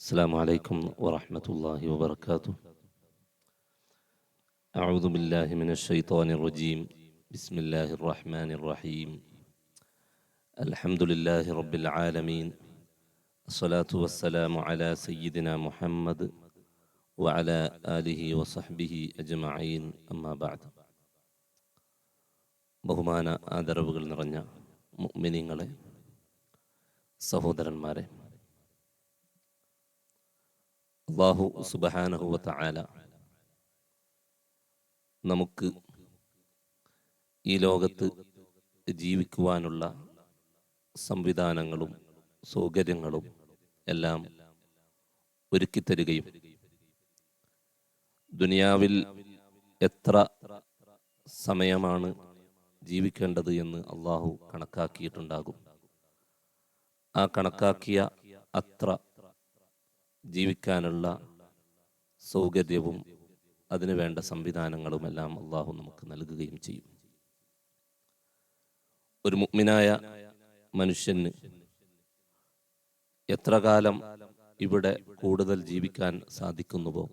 السلام عليكم ورحمة الله وبركاته أعوذ بالله من الشيطان الرجيم بسم الله الرحمن الرحيم الحمد لله رب العالمين الصلاة والسلام على سيدنا محمد وعلى آله وصحبه أجمعين أما بعد ബഹുമാന ആദരവുകൾ നിറഞ്ഞ മുഅ്മിനീങ്ങളെ സഹോദരന്മാരെ അള്ളാഹു സുബഹാനഹുവത്ത ആല നമുക്ക് ഈ ലോകത്ത് ജീവിക്കുവാനുള്ള സംവിധാനങ്ങളും സൗകര്യങ്ങളും എല്ലാം ഒരുക്കിത്തരികയും ദുനിയാവിൽ എത്ര സമയമാണ് ജീവിക്കേണ്ടത് എന്ന് അള്ളാഹു കണക്കാക്കിയിട്ടുണ്ടാകും. ആ കണക്കാക്കിയ അത്ര ജീവിക്കാനുള്ള സൗകര്യവും അതിനു വേണ്ട സംവിധാനങ്ങളുമെല്ലാം അള്ളാഹു നമുക്ക് നൽകുകയും ചെയ്യും. ഒരു മുഗ്മിനായ മനുഷ്യന് എത്ര കാലം ഇവിടെ കൂടുതൽ ജീവിക്കാൻ സാധിക്കുന്നുവോ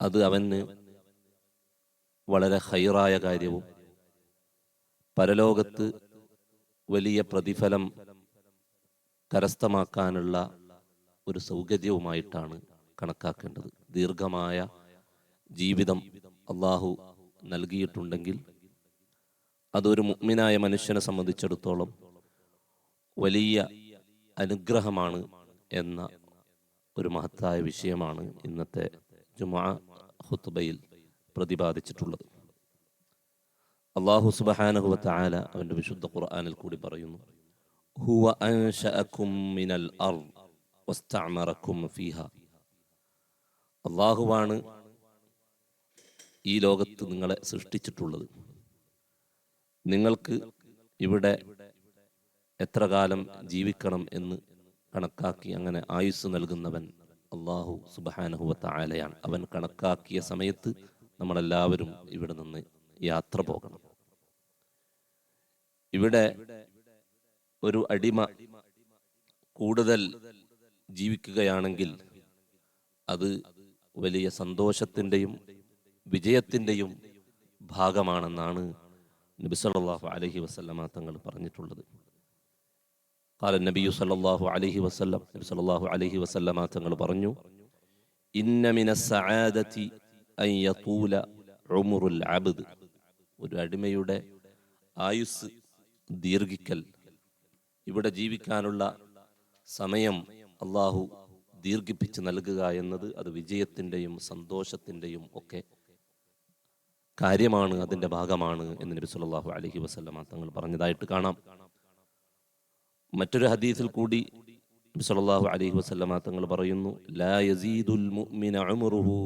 അത് അവന് വളരെ ഹൈറായ കാര്യവും പരലോകത്ത് വലിയ പ്രതിഫലം കരസ്ഥമാക്കാനുള്ള ഒരു സൗകര്യവുമായിട്ടാണ് കണക്കാക്കേണ്ടത്. ദീർഘമായ ജീവിതം അള്ളാഹു നൽകിയിട്ടുണ്ടെങ്കിൽ അതൊരു മുഗ്മിനായ മനുഷ്യനെ സംബന്ധിച്ചിടത്തോളം വലിയ അനുഗ്രഹമാണ് എന്ന ഒരു മഹത്തായ വിഷയമാണ് ഇന്നത്തെ ജുമാ ഹുത്തുബയിൽ പ്രതിപാദിച്ചിട്ടുള്ളത്. അള്ളാഹു സുബഹാനഹുവ ആല അവന്റെ വിശുദ്ധ ഖുർആാനിൽ കൂടി പറയുന്നു ഹുവ മിനൽ അർദ്. അള്ളാഹുവാണ് ഈ ലോകത്ത് നിങ്ങളെ സൃഷ്ടിച്ചിട്ടുള്ളത്. നിങ്ങൾക്ക് ഇവിടെ എത്ര കാലം ജീവിക്കണം എന്ന് കണക്കാക്കി അങ്ങനെ ആയുസ് നൽകുന്നവൻ അള്ളാഹു സുബാനഹുവത്ത ആലയാണ് അവൻ കണക്കാക്കിയ സമയത്ത് നമ്മളെല്ലാവരും ഇവിടെ നിന്ന് യാത്ര പോകണം. ഇവിടെ ഒരു അടിമ കൂടുതൽ ജീവിക്കുകയാണെങ്കിൽ അത് വലിയ സന്തോഷത്തിൻ്റെയും വിജയത്തിൻ്റെയും ഭാഗമാണെന്നാണ് നബി സല്ലല്ലാഹു അലൈഹി വസല്ലമ തങ്ങൾ പറഞ്ഞിട്ടുള്ളത് قال النبي صلى الله عليه وسلم നബി സല്ലല്ലാഹു അലൈഹി വസല്ലമ തങ്ങൾ പറഞ്ഞു ഇന്ന മിന സആദതി അൻ യതൂല ഉമുറുൽ അബ്ദ് ഒരു അടിമയുടെ ആയുസ് ദീർഘിക്കൽ ഇവിടെ ജീവിക്കാനുള്ള സമയം അള്ളാഹു ദീർഘിപ്പിച്ച് നൽകുക എന്നത് അത് വിജയത്തിന്റെയും സന്തോഷത്തിന്റെയും ഒക്കെ കാര്യമാണ് അതിന്റെ ഭാഗമാണ് എന്ന് നബി സല്ലല്ലാഹു അലഹി വസല്ലമ തങ്ങൾ പറഞ്ഞതായിട്ട് കാണാം. മറ്റൊരു ഹദീസിൽ കൂടി നബി സല്ലല്ലാഹു അലൈഹി വസല്ലമ തങ്ങൾ പറയുന്നു ലാ യസീദുൽ ഉമറുഹു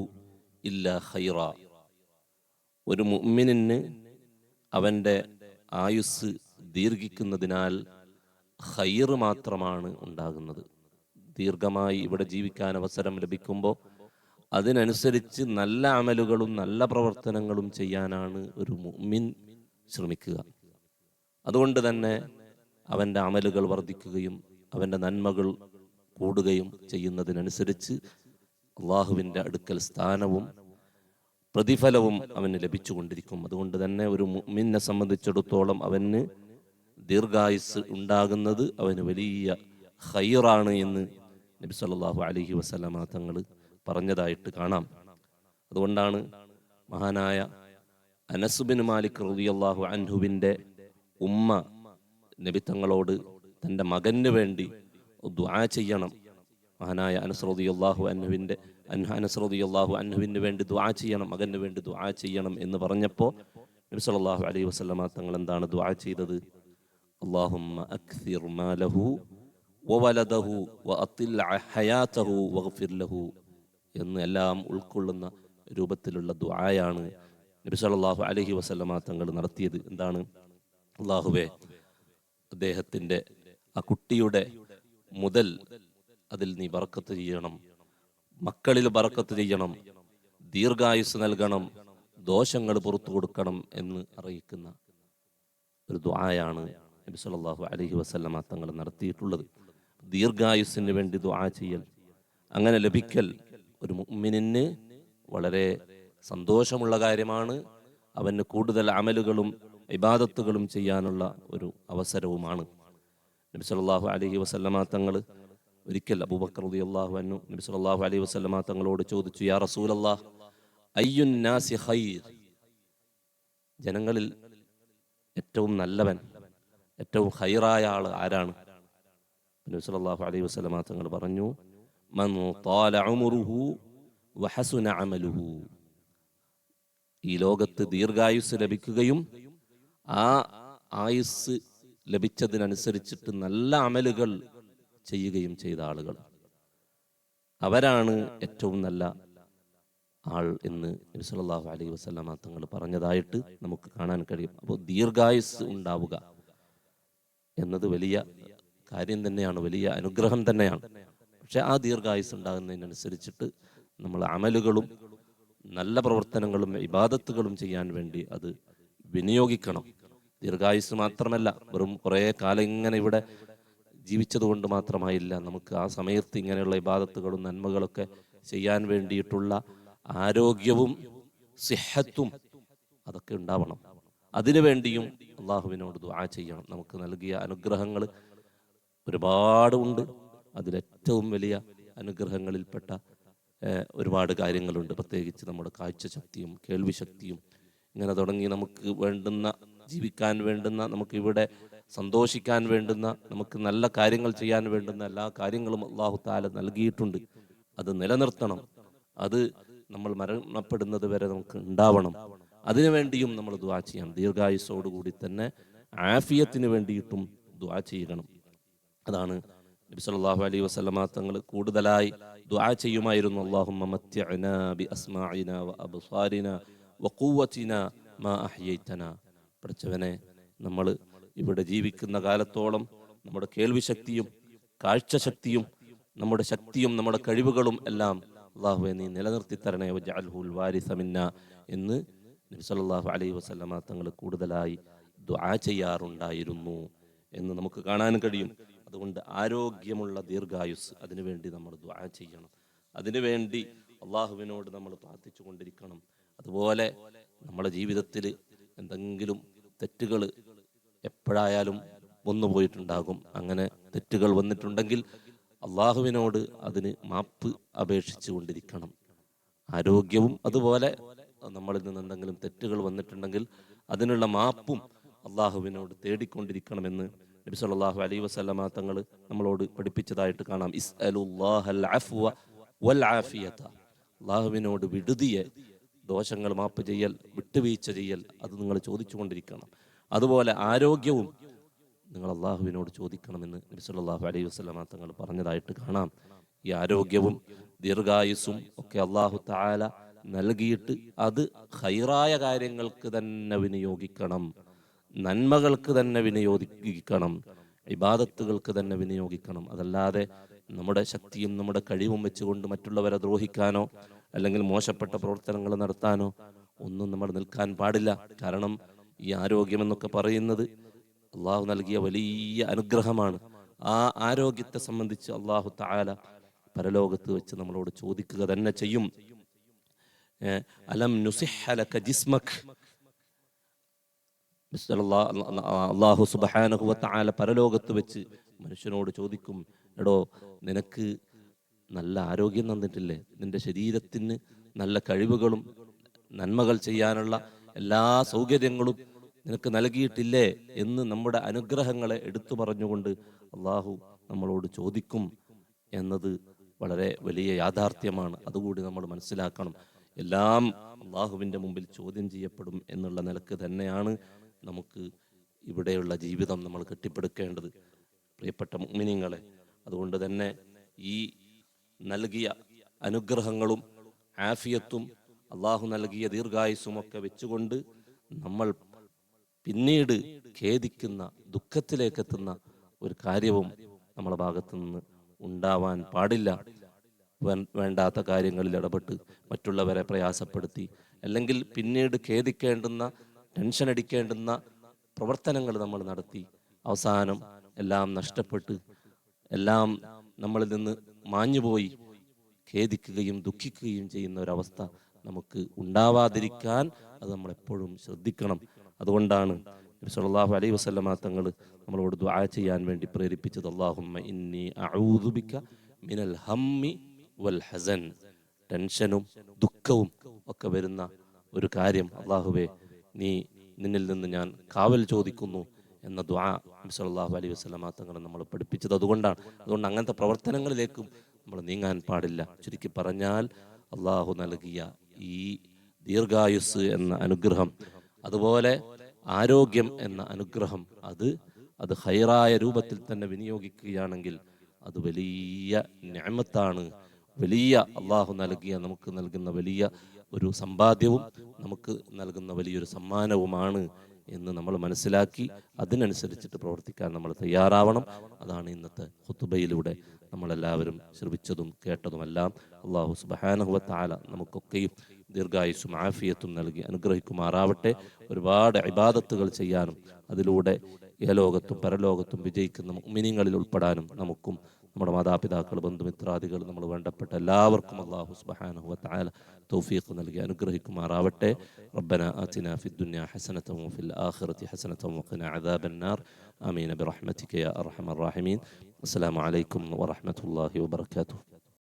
ഖൈറ. ഒരു മുഅ്മിനിന് അവന്റെ ആയുസ് ദീർഘിക്കുന്നതിനാൽ ഖൈർ മാത്രമാണ് ഉണ്ടാകുന്നത്. ദീർഘമായി ഇവിടെ ജീവിക്കാൻ അവസരം ലഭിക്കുമ്പോൾ അതിനനുസരിച്ച് നല്ല അമലുകളും നല്ല പ്രവർത്തനങ്ങളും ചെയ്യാനാണ് ഒരു മുഅ്മിൻ ശ്രമിക്കുക. അതുകൊണ്ട് തന്നെ അവന്റെ അമലുകൾ വർദ്ധിക്കുകയും അവന്റെ നന്മകൾ കൂടുകയും ചെയ്യുന്നതിനനുസരിച്ച് അള്ളാഹുവിന്റെ അടുക്കൽ സ്ഥാനവും പ്രതിഫലവും അവന് ലഭിച്ചുകൊണ്ടിരിക്കും. അതുകൊണ്ട് തന്നെ ഒരു മുഅ്മിനെ സംബന്ധിച്ചിടത്തോളം അവന് ദീർഘായുസ് ഉണ്ടാകുന്നത് അവന് വലിയ ഹൈറാണ് എന്ന് നബി സല്ലാഹു അലഹി വസ്ലമ തങ്ങൾ പറഞ്ഞതായിട്ട് കാണാം. അതുകൊണ്ടാണ് മഹാനായ അനസുബിൻ മാലിക് റബിയല്ലാഹു അൻഹുബിന്റെ ഉമ്മ നബി തങ്ങളോട് തന്റെ മകന് വേണ്ടി ദുആ ചെയ്യണം. മഹാനായ അനസ് റബിയല്ലാഹു അൻഹുവിന്റെ അനസ് റബിയല്ലാഹു അൻഹുവിന് വേണ്ടി ദുആ ചെയ്യണം മകന് വേണ്ടി ദുആ ചെയ്യണം എന്ന് പറഞ്ഞപ്പോൾ നബി സല്ലാഹു അലൈഹി വസ്ലമ തങ്ങൾ എന്താണ് ദുആ ചെയ്തത്? അള്ളാഹു മാലഹു വവലദഹു എന്ന് എല്ലാം ഉൾക്കൊള്ളുന്ന രൂപത്തിലുള്ള ദുആയാണ് നബി സല്ലല്ലാഹു അലൈഹി വസല്ലമ തങ്ങൾ നടത്തിയത്. എന്താണ്? അള്ളാഹുവെ അദ്ദേഹത്തിന്റെ ആ കുട്ടിയുടെ മുതൽ അതിൽ നീ വറക്കത്ത് ചെയ്യണം മക്കളിൽ വറക്കത്ത് ചെയ്യണം ദീർഘായുസ് നൽകണം ദോഷങ്ങൾ പുറത്തു കൊടുക്കണം എന്ന് അറിയിക്കുന്ന ഒരു ദ്വായാണ് നബി സല്ലല്ലാഹു അലൈഹി വസല്ലമ തങ്ങൾ നടത്തിയിട്ടുള്ളത്. ദീർഘായുസ്സിന് വേണ്ടി ദുആ ചെയ്യൽ. അങ്ങനെ ലഭിക്കൽ ഒരു മുഅ്മിനിന് വളരെ സന്തോഷമുള്ള കാര്യമാണ്. അവന് കൂടുതൽ അമലുകളും ഇബാദത്തുകളും ചെയ്യാനുള്ള ഒരു അവസരവുമാണ്. നബി സല്ലല്ലാഹു അലൈഹി വസല്ലമ തങ്ങൾ ഒരിക്കൽ അബൂബക്കർ റളിയല്ലാഹു അൻഹു നബി സല്ലല്ലാഹു അലൈഹി വസല്ലമ തങ്ങളോട് ചോദിച്ചു യാ റസൂലല്ലാഹ് അയ്യുൻ നാസി ഖൈർ? ജനങ്ങളിൽ ഏറ്റവും നല്ലവൻ ഏറ്റവും ഹൈറായ ആൾ ആരാണ്? നബി സല്ലല്ലാഹു അലൈഹി വസല്ലമ തങ്ങൾ പറഞ്ഞു മൻ ഉമറുഹു വഹസുന അമലുഹു. ഈ ലോകത്ത് ദീർഘായുസ് ലഭിക്കുകയും ആ ആയുസ് ലഭിച്ചതിനനുസരിച്ചിട്ട് നല്ല അമലുകൾ ചെയ്യുകയും ചെയ്ത ആളുകൾ. അവരാണ് ഏറ്റവും നല്ല ആൾ എന്ന് നബി സല്ലല്ലാഹു അലൈഹി വസല്ലമ തങ്ങൾ പറഞ്ഞതായിട്ട് നമുക്ക് കാണാൻ കഴിയും. അപ്പോൾ ദീർഘായുസ് ഉണ്ടാവുക എന്നത് വലിയ കാര്യം തന്നെയാണ് വലിയ അനുഗ്രഹം തന്നെയാണ്. പക്ഷെ ആ ദീർഘായുസ് ഉണ്ടാകുന്നതിനനുസരിച്ചിട്ട് നമ്മൾ അമലുകളും നല്ല പ്രവർത്തനങ്ങളും ഇബാദത്തുകളും ചെയ്യാൻ വേണ്ടി അത് വിനിയോഗിക്കണം. ദീർഘായുസ് മാത്രമല്ല വെറും കുറേ കാലം ഇങ്ങനെ ഇവിടെ ജീവിച്ചത് കൊണ്ട് മാത്രമായില്ല നമുക്ക് ആ സമയത്ത് ഇങ്ങനെയുള്ള ഇബാദത്തുകളും നന്മകളൊക്കെ ചെയ്യാൻ വേണ്ടിയിട്ടുള്ള ആരോഗ്യവും സിഹത്തും അതൊക്കെ ഉണ്ടാവണം. അതിനു വേണ്ടിയും അള്ളാഹുവിനോട് ദുആ ചെയ്യണം. നമുക്ക് നൽകിയ അനുഗ്രഹങ്ങൾ ഒരുപാട് ഉണ്ട് അതിലേറ്റവും വലിയ അനുഗ്രഹങ്ങളിൽപ്പെട്ട ഒരുപാട് കാര്യങ്ങളുണ്ട്. പ്രത്യേകിച്ച് നമ്മുടെ കാഴ്ച ശക്തിയും കേൾവി ശക്തിയും ഇങ്ങനെ തുടങ്ങി നമുക്ക് വേണ്ടുന്ന ജീവിക്കാൻ വേണ്ടുന്ന നമുക്ക് ഇവിടെ സന്തോഷിക്കാൻ വേണ്ടുന്ന നമുക്ക് നല്ല കാര്യങ്ങൾ ചെയ്യാൻ വേണ്ടുന്ന എല്ലാ കാര്യങ്ങളും അള്ളാഹു താല നൽകിയിട്ടുണ്ട്. അത് നിലനിർത്തണം. അത് നമ്മൾ മരണപ്പെടുന്നത് വരെ നമുക്ക് ഉണ്ടാവണം. അതിനു വേണ്ടിയും നമ്മൾ ദുവാ ചെയ്യണം. ദീർഘായുസോടുകൂടി തന്നെ ആഫിയത്തിന് വേണ്ടിയിട്ടും ദുവാ ചെയ്യണം. അതാണ് നബി സല്ലല്ലാഹു അലൈഹി വസല്ലമ തങ്ങൾ കൂടുതലായി ദുആ ചെയ്യുമായിരുന്നു. അല്ലാഹുമ്മ ബി മാ നമ്മൾ ഇവിടെ ജീവിക്കുന്ന കാലത്തോളം നമ്മുടെ കേൾവി ശക്തിയും കാഴ്ച ശക്തിയും നമ്മുടെ ശക്തിയും നമ്മുടെ കഴിവുകളും എല്ലാം അള്ളാഹുവെ നീ നിലനിർത്തി തരണേ വജഅൽഹുൽ വാരിസ മിന്ന എന്ന് നബി സല്ലല്ലാഹു അലൈഹി വസല്ലമ തങ്ങൾ കൂടുതലായി ദുആ ചെയ്യാറുണ്ടായിരുന്നു എന്ന് നമുക്ക് കാണാൻ കഴിയും. അതുകൊണ്ട് ആരോഗ്യമുള്ള ദീർഘായുസ് അതിനുവേണ്ടി നമ്മൾ ദുആ ചെയ്യണം. അതിനുവേണ്ടി അള്ളാഹുവിനോട് നമ്മൾ പ്രാർത്ഥിച്ചു കൊണ്ടിരിക്കണം. അതുപോലെ നമ്മുടെ ജീവിതത്തിൽ എന്തെങ്കിലും തെറ്റുകൾ എപ്പോഴായാലും വന്നു പോയിട്ടുണ്ടാകും. അങ്ങനെ തെറ്റുകൾ വന്നിട്ടുണ്ടെങ്കിൽ അള്ളാഹുവിനോട് അതിന് മാപ്പ് അപേക്ഷിച്ചു കൊണ്ടിരിക്കണം. ആരോഗ്യവും അതുപോലെ നമ്മളിൽ നിന്ന് എന്തെങ്കിലും തെറ്റുകൾ വന്നിട്ടുണ്ടെങ്കിൽ അതിനുള്ള മാപ്പും അള്ളാഹുവിനോട് തേടിക്കൊണ്ടിരിക്കണമെന്ന് നബി സല്ലല്ലാഹു അലൈഹി വസല്ലമ തങ്ങൾ നമ്മളോട് പഠിപ്പിച്ചതായിട്ട് കാണാം. ആഫിയത. അള്ളാഹുവിനോട് വിടുതിയെ ദോഷങ്ങൾ മാപ്പ് ചെയ്യൽ വിട്ടുവീഴ്ച ചെയ്യൽ അത് നിങ്ങൾ ചോദിച്ചുകൊണ്ടിരിക്കണം. അതുപോലെ ആരോഗ്യവും നിങ്ങൾ അള്ളാഹുവിനോട് ചോദിക്കണമെന്ന് നബി സല്ലല്ലാഹു അലൈഹി വസല്ലമ തങ്ങൾ പറഞ്ഞതായിട്ട് കാണാം. ഈ ആരോഗ്യവും ദീർഘായുസ്സും ഒക്കെ അള്ളാഹു താല നൽകിയിട്ട് അത് ഹൈറായ കാര്യങ്ങൾക്ക് തന്നെ വിനിയോഗിക്കണം. നന്മകൾക്ക് തന്നെ വിനിയോഗിക്കണം ഇബാദത്തുകൾക്ക് തന്നെ വിനിയോഗിക്കണം. അതല്ലാതെ നമ്മുടെ ശക്തിയും നമ്മുടെ കഴിവും വെച്ചുകൊണ്ട് മറ്റുള്ളവരെ ദ്രോഹിക്കാനോ അല്ലെങ്കിൽ മോശപ്പെട്ട പ്രവർത്തനങ്ങൾ നടത്താനോ ഒന്നും നമ്മൾ നിൽക്കാൻ പാടില്ല. കാരണം ഈ ആരോഗ്യം എന്നൊക്കെ പറയുന്നത് അള്ളാഹു നൽകിയ വലിയ അനുഗ്രഹമാണ്. ആ ആരോഗ്യത്തെ സംബന്ധിച്ച് അള്ളാഹു താല പരലോകത്ത് വെച്ച് നമ്മളോട് ചോദിക്കുക തന്നെ ചെയ്യും. അലം നുസിഹലക അല്ലാ- അള്ളാഹു സുബ്ഹാനഹു വ പരലോകത്ത് വെച്ച് മനുഷ്യനോട് ചോദിക്കും എടോ നിനക്ക് നല്ല ആരോഗ്യം തന്നിട്ടില്ലേ? നിന്റെ ശരീരത്തിന് നല്ല കഴിവുകളും നന്മകൾ ചെയ്യാനുള്ള എല്ലാ സൗകര്യങ്ങളും നിനക്ക് നൽകിയിട്ടില്ലേ എന്ന് നമ്മുടെ അനുഗ്രഹങ്ങളെ എടുത്തു പറഞ്ഞുകൊണ്ട് അള്ളാഹു നമ്മളോട് ചോദിക്കും എന്നത് വളരെ വലിയ യാഥാർത്ഥ്യമാണ്. അതുകൂടി നമ്മൾ മനസ്സിലാക്കണം. എല്ലാം അള്ളാഹുവിന്റെ മുമ്പിൽ ചോദ്യം ചെയ്യപ്പെടും എന്നുള്ള നിലയ്ക്ക് തന്നെയാണ് നമുക്ക് ഇവിടെയുള്ള ജീവിതം നമ്മൾ കെട്ടിപ്പടുക്കേണ്ടത്. പ്രിയപ്പെട്ട മുഗ്മിനിങ്ങളെ അതുകൊണ്ട് തന്നെ ഈ നൽകിയ അനുഗ്രഹങ്ങളും ആഫിയത്തും അള്ളാഹു നൽകിയ ദീർഘായുസും ഒക്കെ വെച്ചുകൊണ്ട് നമ്മൾ പിന്നീട് ഖേദിക്കുന്ന ദുഃഖത്തിലേക്ക് എത്തുന്ന ഒരു കാര്യവും നമ്മളെ ഭാഗത്തു നിന്ന് ഉണ്ടാവാൻ പാടില്ല. വേണ്ടാത്ത കാര്യങ്ങളിൽ ഇടപെട്ട് മറ്റുള്ളവരെ പ്രയാസപ്പെടുത്തി അല്ലെങ്കിൽ പിന്നീട് ഖേദിക്കേണ്ടുന്ന ടെൻഷൻ അടിക്കേണ്ടുന്ന പ്രവർത്തനങ്ങൾ നമ്മൾ നടത്തി. അവസാനം എല്ലാം നഷ്ടപ്പെട്ട് എല്ലാം നമ്മളിൽ നിന്ന് മാഞ്ഞുപോയി. ഖേദിക്കുകയും ദുഃഖിക്കുകയും ചെയ്യുന്ന ഒരവസ്ഥ നമുക്ക് ഉണ്ടാവാതിരിക്കാൻ അത് നമ്മൾ എപ്പോഴും ശ്രദ്ധിക്കണം. അതുകൊണ്ടാണ് സല്ലാഹു അലൈ അലൈഹി വസല്ലമ തങ്ങൾ നമ്മളോട് ദുആ ചെയ്യാൻ വേണ്ടി പ്രേരിപ്പിച്ചത്. അല്ലാഹുമ്മ ഇന്നി മിനൽ വൽ ഹസൻ. ടെൻഷനും ദുഃഖവും ഒക്കെ വരുന്ന ഒരു കാര്യം. അള്ളാഹുവേ നീ നിന്നിൽ നിന്ന് ഞാൻ കാവൽ ചോദിക്കുന്നു എന്ന ദ്വാ നബി സല്ലല്ലാഹു അലൈഹി വസല്ലമ തങ്ങൾ നമ്മൾ പഠിപ്പിച്ചത് അതുകൊണ്ടാണ്. അതുകൊണ്ട് അങ്ങനത്തെ പ്രവർത്തനങ്ങളിലേക്കും നമ്മൾ നീങ്ങാൻ പാടില്ല. ചുരുക്കി പറഞ്ഞാൽ അള്ളാഹു നൽകിയ ഈ ദീർഘായുസ് എന്ന അനുഗ്രഹം അതുപോലെ ആരോഗ്യം എന്ന അനുഗ്രഹം അത് അത് ഹൈറായ രൂപത്തിൽ തന്നെ വിനിയോഗിക്കുകയാണെങ്കിൽ അത് വലിയ ഞാമത്താണ് വലിയ അള്ളാഹു നൽകിയ നമുക്ക് നൽകുന്ന വലിയ ഒരു സമ്പാദ്യവും നമുക്ക് നൽകുന്ന വലിയൊരു സമ്മാനവുമാണ് എന്ന് നമ്മൾ മനസ്സിലാക്കി അതിനനുസരിച്ചിട്ട് പ്രവർത്തിക്കാൻ നമ്മൾ തയ്യാറാവണം. അതാണ് ഇന്നത്തെ ഹുത്തുബയിലൂടെ നമ്മളെല്ലാവരും ശ്രമിച്ചതും കേട്ടതുമെല്ലാം അള്ളാഹു സുബഹാനഹുവ താല നമുക്കൊക്കെയും ദീർഘായുസും ആഫിയത്തും നൽകി അനുഗ്രഹിക്കുമാറാവട്ടെ. ഒരുപാട് ഇബാദത്തുകൾ ചെയ്യാനും അതിലൂടെ ഏലോകത്തും പരലോകത്തും വിജയിക്കുന്ന മിനിങ്ങളിൽ ഉൾപ്പെടാനും നമുക്കും നമ്മുടെ മാതാപിതാക്കൾ ബന്ധുമിത്രാദികൾ നമ്മൾ വേണ്ടപ്പെട്ട എല്ലാവർക്കും അള്ളാഹു സുബ്ഹാനഹു വതആല തൗഫീഖ് നൽകി അനുഗ്രഹിക്കുമാറാവട്ടെ. റബ്ബന ആതിന ഫി ദുനിയ ഹസനത വഫിൽ ആഖിറതി ഹസനത വഖിന അദാബന്നാർ ആമീൻ. ബിറഹ്മതിക യാ അർഹമർ റഹീമീൻ. അസ്സലാമു അലൈക്കും വറഹ്മത്തുള്ളാഹി വബറകാതുഹു.